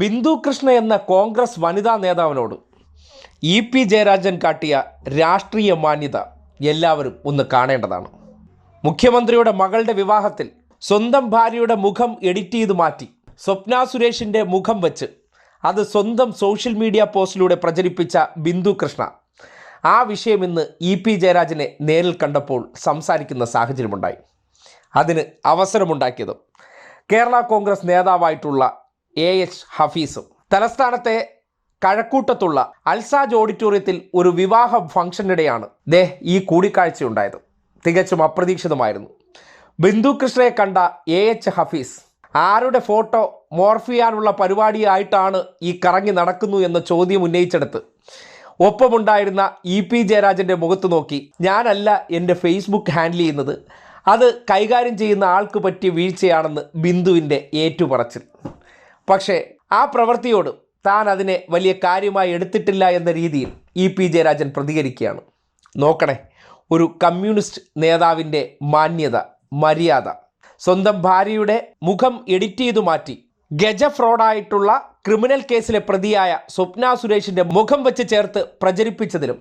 ബിന്ദു കൃഷ്ണ എന്ന കോൺഗ്രസ് വനിതാ നേതാവിനോട് E P Jayarajan കാട്ടിയ രാഷ്ട്രീയ മാന്യത എല്ലാവരും ഒന്ന് കാണേണ്ടതാണ്. മുഖ്യമന്ത്രിയുടെ മകളുടെ വിവാഹത്തിൽ സ്വന്തം ഭാര്യയുടെ മുഖം എഡിറ്റ് ചെയ്ത് മാറ്റി സ്വപ്ന സുരേഷിന്റെ മുഖം വെച്ച് അത് സ്വന്തം സോഷ്യൽ മീഡിയ പോസ്റ്റിലൂടെ പ്രചരിപ്പിച്ച ബിന്ദു കൃഷ്ണ. ആ വിഷയം ഇന്ന് ഇ പി ജയരാജനെ നേരിൽ കണ്ടപ്പോൾ സംസാരിക്കുന്ന സാഹചര്യമുണ്ടായി. അതിന് അവസരമുണ്ടാക്കിയതും കേരള കോൺഗ്രസ് നേതാവായിട്ടുള്ള എ എച്ച് ഹഫീസും. തലസ്ഥാനത്തെ കഴക്കൂട്ടത്തുള്ള അൽസാജ് ഓഡിറ്റോറിയത്തിൽ ഒരു വിവാഹ ഫംഗ്ഷനിടെയാണ് ദേ ഈ കൂടിക്കാഴ്ച ഉണ്ടായത് തികച്ചും അപ്രതീക്ഷിതമായിരുന്നു. ബിന്ദു കൃഷ്ണയെ കണ്ട എ എച്ച് ഹഫീസ് ആരുടെ ഫോട്ടോ മോർഫ് ചെയ്യാനുള്ള പരിപാടിയായിട്ടാണ് ഈ കറങ്ങി നടക്കുന്നു എന്ന ചോദ്യം ഉന്നയിച്ചെടുത്ത് ഒപ്പമുണ്ടായിരുന്ന ഇ പി ജയരാജന്റെ മുഖത്ത് നോക്കി ഞാനല്ല എന്റെ ഫേസ്ബുക്ക് ഹാൻഡിൽ ചെയ്യുന്നത്. അത് കൈകാര്യം ചെയ്യുന്ന ആൾക്ക് പറ്റിയ വീഴ്ചയാണെന്ന് ബിന്ദുവിന്റെ ഏറ്റുപറച്ചിൽ. പക്ഷേ ആ പ്രവൃത്തിയോട് താൻ അതിനെ വലിയ കാര്യമായി എടുത്തിട്ടില്ല എന്ന രീതിയിൽ ഇ പി ജയരാജൻ പ്രതികരിക്കുകയാണ്. നോക്കണേ ഒരു കമ്മ്യൂണിസ്റ്റ് നേതാവിന്റെ മാന്യത മര്യാദ സ്വന്തം ഭാര്യയുടെ മുഖം എഡിറ്റ് ചെയ്തു മാറ്റി ഗജ ഫ്രോഡായിട്ടുള്ള ക്രിമിനൽ കേസിലെ പ്രതിയായ സ്വപ്ന സുരേഷിന്റെ മുഖം വെച്ച് ചേർത്ത് പ്രചരിപ്പിച്ചതിലും